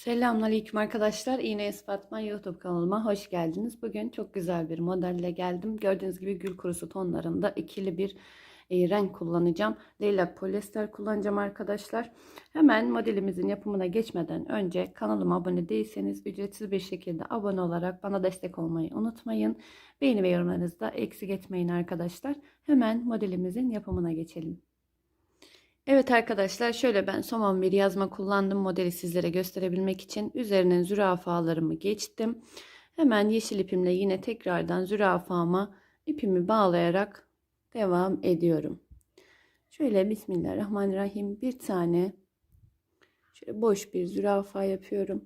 Selamünaleyküm arkadaşlar. İğne Fatma YouTube kanalıma hoş geldiniz. Bugün çok güzel bir modelle geldim. Gördüğünüz gibi gül kurusu tonlarında ikili bir e, renk kullanacağım. Leylak polyester kullanacağım arkadaşlar. Hemen modelimizin yapımına geçmeden önce kanalıma abone değilseniz ücretsiz bir şekilde abone olarak bana destek olmayı unutmayın. Beğeni ve yorumlarınızı da eksik etmeyin arkadaşlar. Hemen modelimizin yapımına geçelim. Evet arkadaşlar şöyle ben somon bir yazma kullandım modeli sizlere gösterebilmek için. Üzerine zürafalarımı geçtim. Hemen yeşil ipimle yine tekrardan zürafama ipimi bağlayarak devam ediyorum. Şöyle Bismillahirrahmanirrahim bir tane şöyle boş bir zürafa yapıyorum.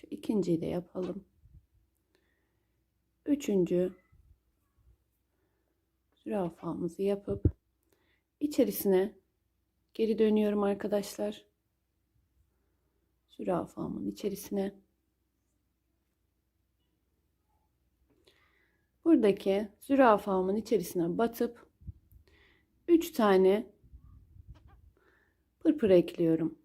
Şu ikinciyi de yapalım. Üçüncü zürafamızı yapıp içerisine geri dönüyorum arkadaşlar. Zürafamın içerisine buradaki zürafamın içerisine batıp 3 tane pırpır ekliyorum.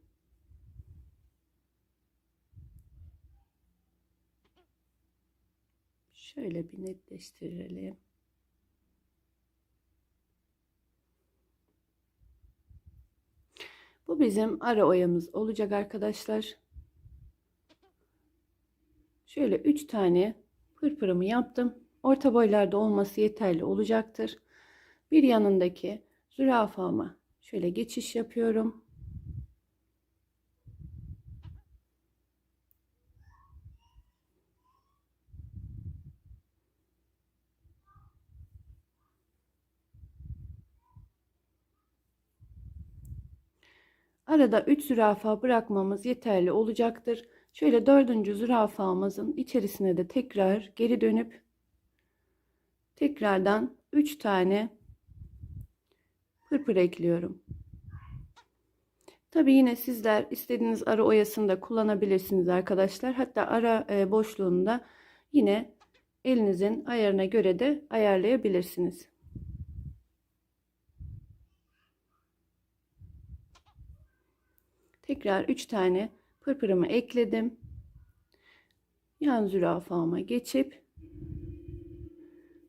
Şöyle bir netleştirelim. Bu bizim ara oyamız olacak arkadaşlar. Şöyle 3 tane pırpırımı yaptım. Orta boylarda olması yeterli olacaktır. Bir yanındaki zürafama şöyle geçiş yapıyorum. Arada 3 zürafa bırakmamız yeterli olacaktır. Şöyle dördüncü zürafamızın içerisine de tekrar geri dönüp tekrardan 3 tane pırpır ekliyorum. Tabi yine sizler istediğiniz ara oyasını da kullanabilirsiniz arkadaşlar. Hatta ara e, boşluğunda yine elinizin ayarına göre de ayarlayabilirsiniz. Tekrar 3 tane pırpırımı ekledim. Yan zürafama geçip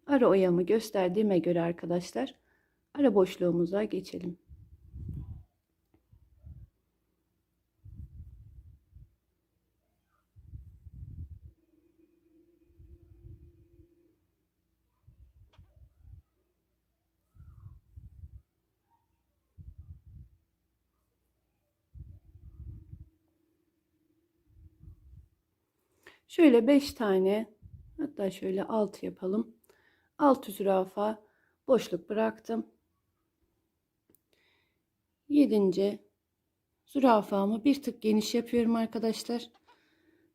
ara oyamı gösterdiğime göre arkadaşlar ara boşluğumuza geçelim. Şöyle 5 tane hatta şöyle 6 yapalım. 6 zürafa boşluk bıraktım. 7. zürafamı bir tık geniş yapıyorum arkadaşlar.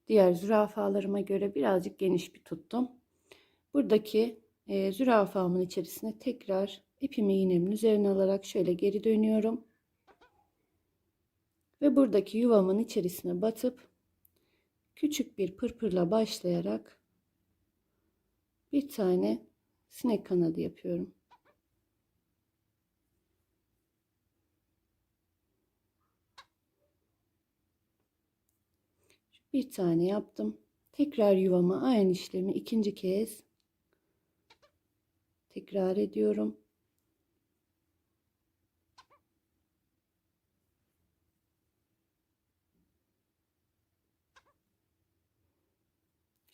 Diğer zürafalarıma göre birazcık geniş bir tuttum. Buradaki e, zürafamın içerisine tekrar ipimi iğnemin üzerine alarak şöyle geri dönüyorum. Ve buradaki yuvamın içerisine batıp küçük bir pırpırla başlayarak bir tane sinek kanadı yapıyorum. Bir tane yaptım. Tekrar yuvama aynı işlemi ikinci kez tekrar ediyorum.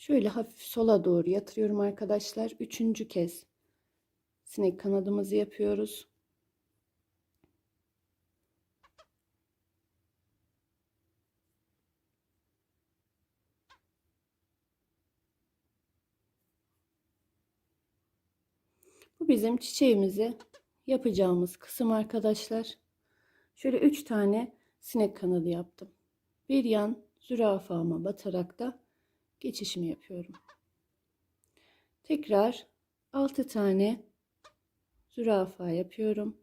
Şöyle hafif sola doğru yatırıyorum arkadaşlar. Üçüncü kez sinek kanadımızı yapıyoruz. Bu bizim çiçeğimizi yapacağımız kısım arkadaşlar. Şöyle üç tane sinek kanadı yaptım. Bir yan zürafama batarak da geçişimi yapıyorum. Tekrar 6 tane zürafa yapıyorum.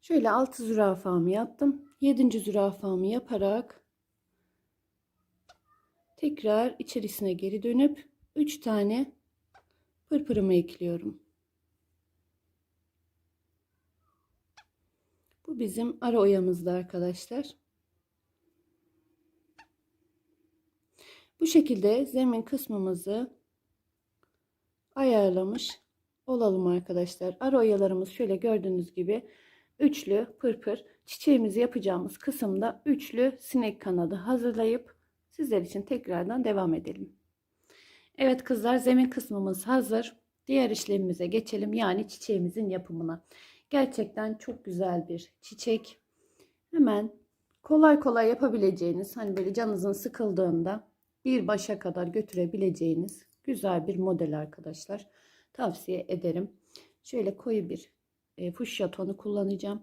Şöyle altı zürafamı yaptım. Yedinci zürafamı yaparak tekrar içerisine geri dönüp 3 tane pırpırımı ekliyorum. Bu bizim ara oyamızda arkadaşlar. Bu şekilde zemin kısmımızı ayarlamış olalım arkadaşlar. Ara oyalarımız şöyle gördüğünüz gibi üçlü pırpır. Çiçeğimizi yapacağımız kısımda üçlü sinek kanadı hazırlayıp sizler için tekrardan devam edelim. Evet kızlar zemin kısmımız hazır. Diğer işlemimize geçelim yani çiçeğimizin yapımına. Gerçekten çok güzel bir çiçek. Hemen kolay kolay yapabileceğiniz hani böyle canınızın sıkıldığında bir başa kadar götürebileceğiniz güzel bir model arkadaşlar. Tavsiye ederim. Şöyle koyu bir e, fuşya tonu kullanacağım.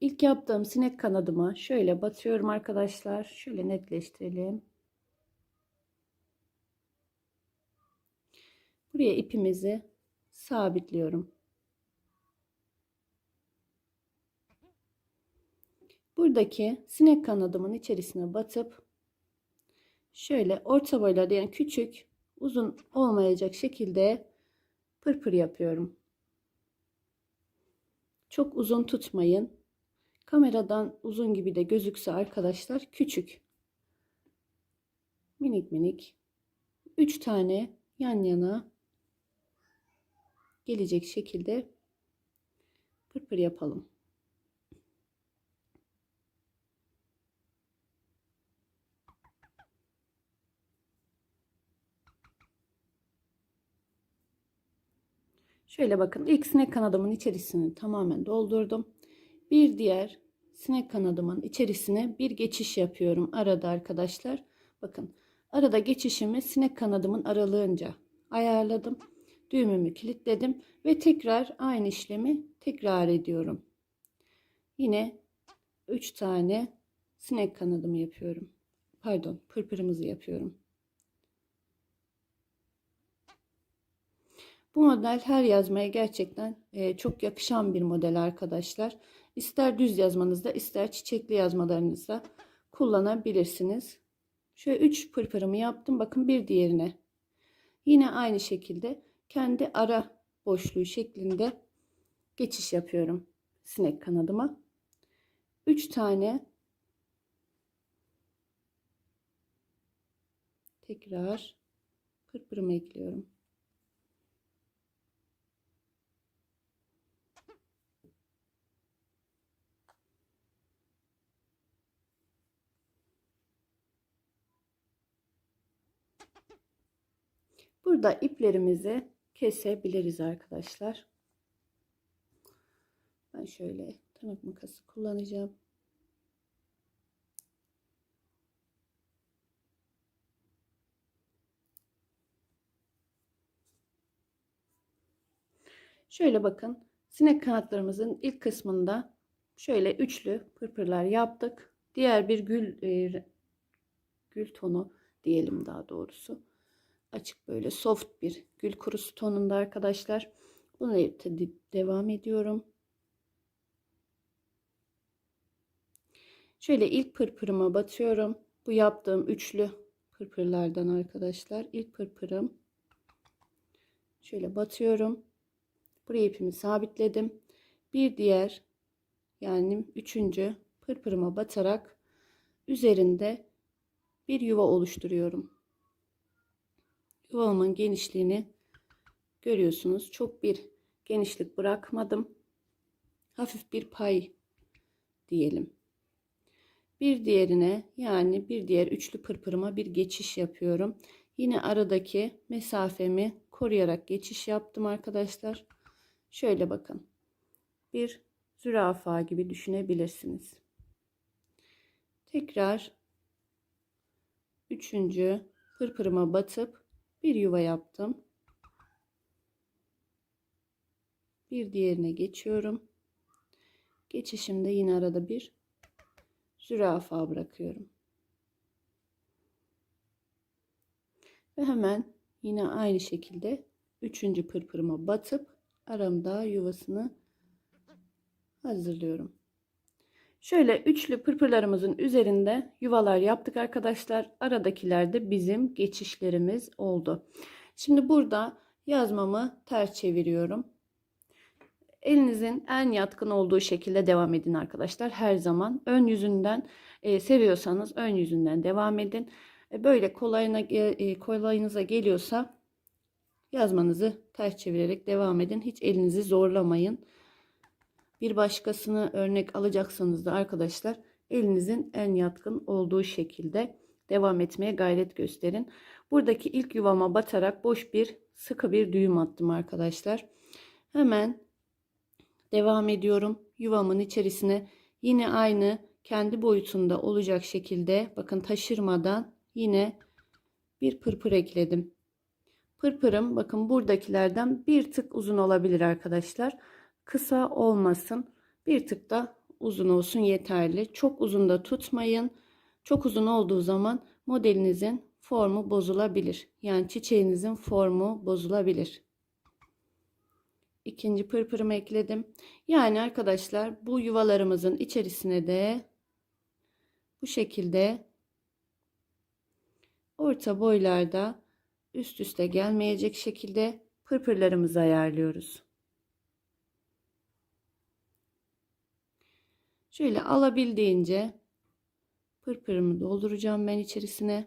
İlk yaptığım sinek kanadımı şöyle batıyorum arkadaşlar. Şöyle netleştirelim. Buraya ipimizi sabitliyorum. Buradaki sinek kanadımın içerisine batıp şöyle orta boylarda yani küçük uzun olmayacak şekilde pırpır yapıyorum. Çok uzun tutmayın. Kameradan uzun gibi de gözükse arkadaşlar küçük. Minik minik. 3 tane yan yana gelecek şekilde pırpır yapalım. Şöyle bakın ilk sinek kanadımın içerisini tamamen doldurdum. Bir diğer sinek kanadımın içerisine bir geçiş yapıyorum arada arkadaşlar. Bakın arada geçişimi sinek kanadımın aralığınca ayarladım. Düğümümü kilitledim ve tekrar aynı işlemi tekrar ediyorum. Yine 3 tane sinek kanadımı yapıyorum. Pardon, pırpırımızı yapıyorum. Bu model her yazmaya gerçekten e, çok yakışan bir model arkadaşlar. İster düz yazmanızda ister çiçekli yazmalarınızda kullanabilirsiniz. Şöyle 3 pırpırımı yaptım. Bakın bir diğerine. Yine aynı şekilde kendi ara boşluğu şeklinde geçiş yapıyorum sinek kanadıma. 3 tane tekrar pırpırımı ekliyorum. Burada iplerimizi kesebiliriz arkadaşlar. Ben şöyle tırnak makası kullanacağım. Şöyle bakın sinek kanatlarımızın ilk kısmında şöyle üçlü pırpırlar yaptık. Diğer bir gül e, gül tonu diyelim daha doğrusu açık böyle soft bir gül kurusu tonunda arkadaşlar. Bunu devam ediyorum. Şöyle ilk pırpırıma batıyorum. Bu yaptığım üçlü pırpırlardan arkadaşlar. İlk pırpırım. Şöyle batıyorum. Buraya ipimi sabitledim. Bir diğer yani üçüncü pırpırıma batarak üzerinde bir yuva oluşturuyorum yuvamın genişliğini görüyorsunuz. Çok bir genişlik bırakmadım. Hafif bir pay diyelim. Bir diğerine yani bir diğer üçlü pırpırıma bir geçiş yapıyorum. Yine aradaki mesafemi koruyarak geçiş yaptım arkadaşlar. Şöyle bakın. Bir zürafa gibi düşünebilirsiniz. Tekrar üçüncü pırpırıma batıp bir yuva yaptım. Bir diğerine geçiyorum. Geçişimde yine arada bir zürafa bırakıyorum. Ve hemen yine aynı şekilde üçüncü pırpırıma batıp aramda yuvasını hazırlıyorum. Şöyle üçlü pırpırlarımızın üzerinde yuvalar yaptık arkadaşlar. Aradakiler de bizim geçişlerimiz oldu. Şimdi burada yazmamı ters çeviriyorum. Elinizin en yatkın olduğu şekilde devam edin arkadaşlar. Her zaman ön yüzünden e, seviyorsanız ön yüzünden devam edin. E, böyle kolayına, e, kolayınıza geliyorsa yazmanızı ters çevirerek devam edin. Hiç elinizi zorlamayın. Bir başkasını örnek alacaksanız da arkadaşlar elinizin en yatkın olduğu şekilde devam etmeye gayret gösterin. Buradaki ilk yuvama batarak boş bir sıkı bir düğüm attım arkadaşlar. Hemen devam ediyorum. Yuvamın içerisine yine aynı kendi boyutunda olacak şekilde bakın taşırmadan yine bir pırpır ekledim. Pırpırım bakın buradakilerden bir tık uzun olabilir arkadaşlar. Kısa olmasın. Bir tık da uzun olsun yeterli. Çok uzun da tutmayın. Çok uzun olduğu zaman modelinizin formu bozulabilir. Yani çiçeğinizin formu bozulabilir. İkinci pırpırımı ekledim. Yani arkadaşlar bu yuvalarımızın içerisine de bu şekilde orta boylarda üst üste gelmeyecek şekilde pırpırlarımızı ayarlıyoruz. Şöyle alabildiğince pırpırımı dolduracağım ben içerisine.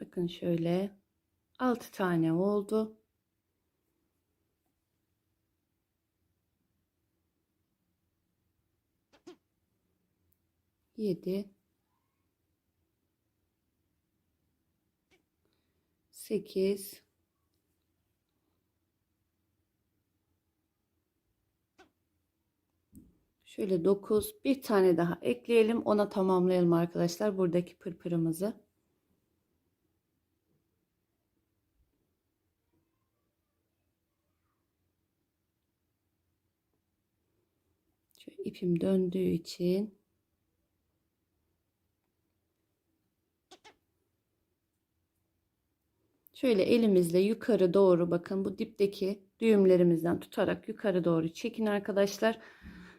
Bakın şöyle 6 tane oldu. Yedi, sekiz, şöyle dokuz, bir tane daha ekleyelim. Ona tamamlayalım arkadaşlar buradaki pırpırımızı. Şöyle ipim döndüğü için şöyle elimizle yukarı doğru bakın bu dipteki düğümlerimizden tutarak yukarı doğru çekin arkadaşlar.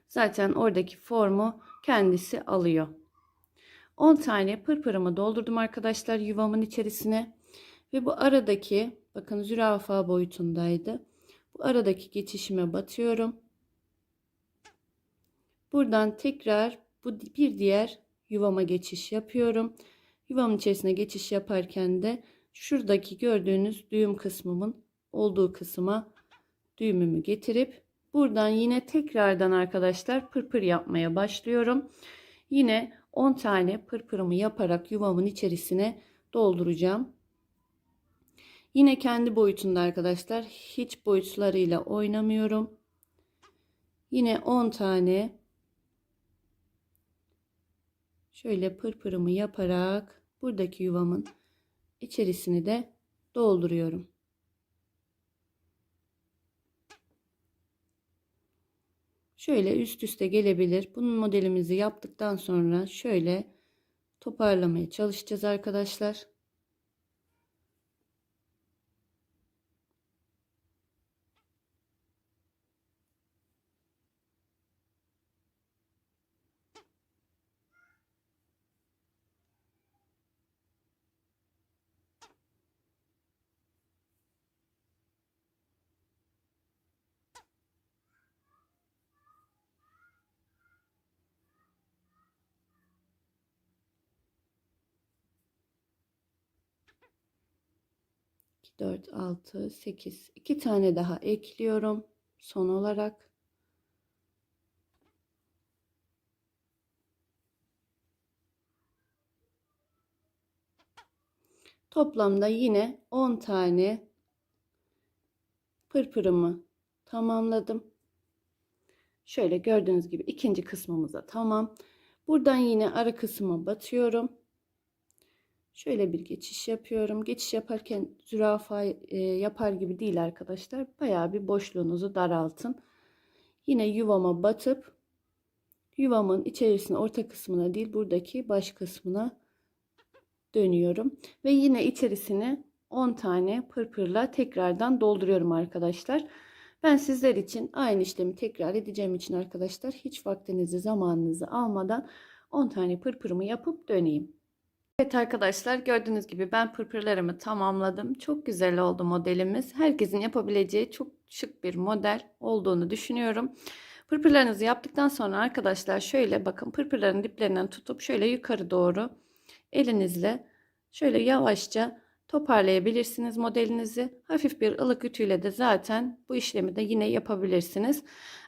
Zaten oradaki formu kendisi alıyor. 10 tane pırpırımı doldurdum arkadaşlar yuvamın içerisine. Ve bu aradaki bakın zürafa boyutundaydı. Bu aradaki geçişime batıyorum. Buradan tekrar bu bir diğer yuvama geçiş yapıyorum. Yuvamın içerisine geçiş yaparken de şuradaki gördüğünüz düğüm kısmımın olduğu kısma düğümümü getirip buradan yine tekrardan arkadaşlar pırpır yapmaya başlıyorum. Yine 10 tane pırpırımı yaparak yuvamın içerisine dolduracağım. Yine kendi boyutunda arkadaşlar hiç boyutlarıyla oynamıyorum. Yine 10 tane şöyle pırpırımı yaparak buradaki yuvamın içerisini de dolduruyorum. Şöyle üst üste gelebilir. Bunun modelimizi yaptıktan sonra şöyle toparlamaya çalışacağız arkadaşlar. 4, 6, 8. 2 tane daha ekliyorum. Son olarak. Toplamda yine 10 tane pırpırımı tamamladım. Şöyle gördüğünüz gibi ikinci kısmımıza tamam. Buradan yine ara kısma batıyorum. Şöyle bir geçiş yapıyorum. Geçiş yaparken zürafa e, yapar gibi değil arkadaşlar. Bayağı bir boşluğunuzu daraltın. Yine yuvama batıp yuvamın içerisine orta kısmına değil buradaki baş kısmına dönüyorum. Ve yine içerisine 10 tane pırpırla tekrardan dolduruyorum arkadaşlar. Ben sizler için aynı işlemi tekrar edeceğim için arkadaşlar hiç vaktinizi zamanınızı almadan 10 tane pırpırımı yapıp döneyim. Evet arkadaşlar gördüğünüz gibi ben pırpırlarımı tamamladım. Çok güzel oldu modelimiz. Herkesin yapabileceği çok şık bir model olduğunu düşünüyorum. Pırpırlarınızı yaptıktan sonra arkadaşlar şöyle bakın pırpırların diplerinden tutup şöyle yukarı doğru elinizle şöyle yavaşça toparlayabilirsiniz modelinizi. Hafif bir ılık ütüyle de zaten bu işlemi de yine yapabilirsiniz.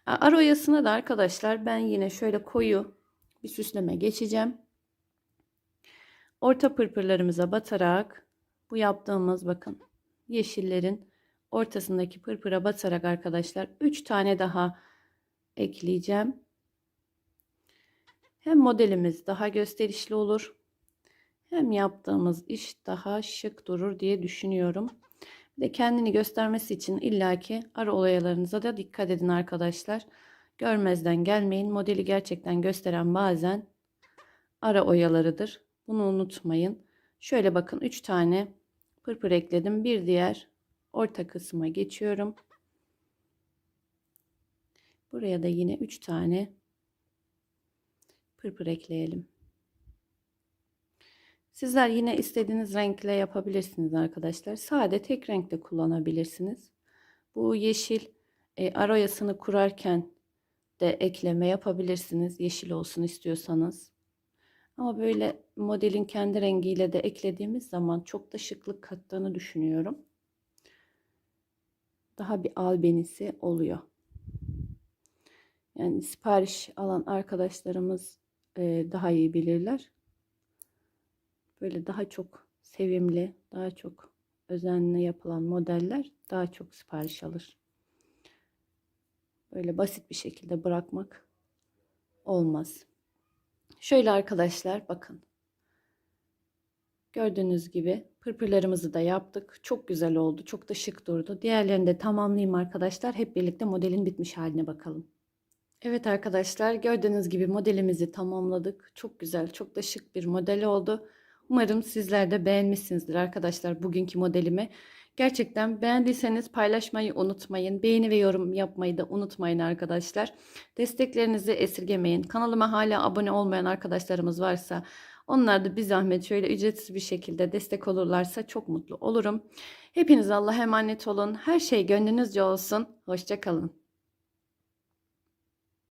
Ara oyasına da arkadaşlar ben yine şöyle koyu bir süsleme geçeceğim. Orta pırpırlarımıza batarak bu yaptığımız bakın yeşillerin ortasındaki pırpıra batarak arkadaşlar 3 tane daha ekleyeceğim. Hem modelimiz daha gösterişli olur hem yaptığımız iş daha şık durur diye düşünüyorum. Bir de kendini göstermesi için illaki ara olaylarınıza da dikkat edin arkadaşlar. Görmezden gelmeyin. Modeli gerçekten gösteren bazen ara oyalarıdır. Bunu unutmayın. Şöyle bakın 3 tane pırpır ekledim. Bir diğer orta kısma geçiyorum. Buraya da yine 3 tane pırpır ekleyelim. Sizler yine istediğiniz renkle yapabilirsiniz arkadaşlar. Sade tek renkte kullanabilirsiniz. Bu yeşil e, aroyasını kurarken de ekleme yapabilirsiniz. Yeşil olsun istiyorsanız. Ama böyle modelin kendi rengiyle de eklediğimiz zaman çok da şıklık kattığını düşünüyorum. Daha bir albenisi oluyor. Yani sipariş alan arkadaşlarımız e, daha iyi bilirler. Böyle daha çok sevimli, daha çok özenle yapılan modeller daha çok sipariş alır. Böyle basit bir şekilde bırakmak olmaz. Şöyle arkadaşlar bakın. Gördüğünüz gibi pırpırlarımızı da yaptık. Çok güzel oldu. Çok da şık durdu. Diğerlerini de tamamlayayım arkadaşlar. Hep birlikte modelin bitmiş haline bakalım. Evet arkadaşlar gördüğünüz gibi modelimizi tamamladık. Çok güzel, çok da şık bir model oldu. Umarım sizler de beğenmişsinizdir arkadaşlar bugünkü modelimi. Gerçekten beğendiyseniz paylaşmayı unutmayın. Beğeni ve yorum yapmayı da unutmayın arkadaşlar. Desteklerinizi esirgemeyin. Kanalıma hala abone olmayan arkadaşlarımız varsa onlar da bir zahmet şöyle ücretsiz bir şekilde destek olurlarsa çok mutlu olurum. Hepiniz Allah'a emanet olun. Her şey gönlünüzce olsun. Hoşçakalın.